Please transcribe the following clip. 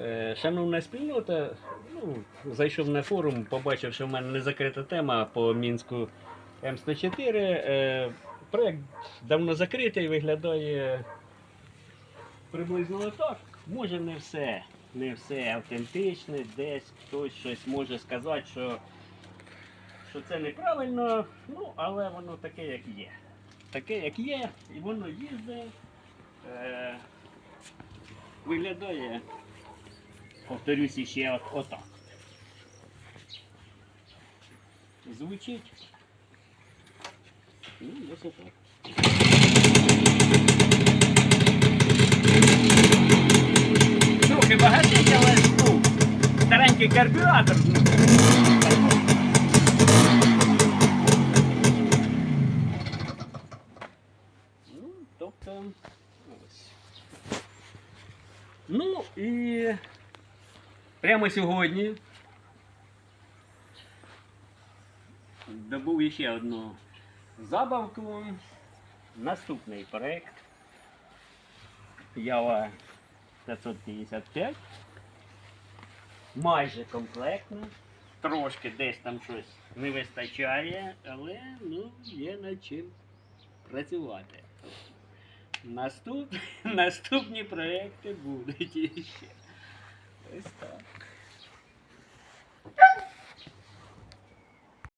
Е, Шановна спільнота, ну, зайшов на форум, побачив, що в мене не закрита тема по Мінську М104. Е, Проект давно закритий, виглядає приблизно отак. Може не все, не все автентичне, десь хтось щось може сказати, що, що це неправильно, ну, але воно таке, як є. Таке, як є, і воно їздить. Е, виглядає повторюсь іще от, отак. Звучить. Ну, ось отак. Трохи багатить, але ну, старенький карбюратор. Ну, тобто, ось. Ну і прямо сьогодні добув ще одну забавку. Наступний проект. Ява 555. Майже комплектно. Трошки десь там щось не вистачає, але ну, є над чим працювати. Наступ... Наступні проекти будуть іще. Ось так.